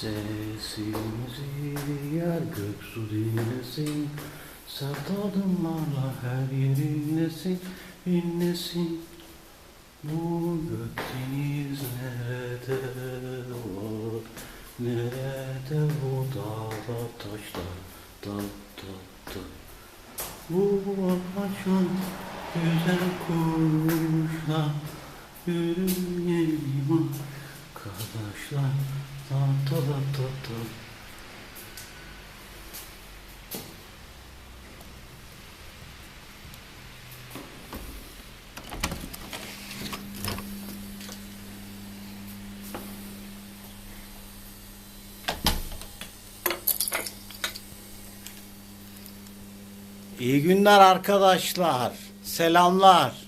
Sesimizi yer gök su dinlesin. Sert adımlarla her yer inlesin. İnlesin. Bu gök deniz nerede var Nerede bu dağlar taşlar? Dağ dağ dağ. Bu ağaçın güzel kuşlar Yürüyelim arkadaşlar Ta İyi günler arkadaşlar. Selamlar.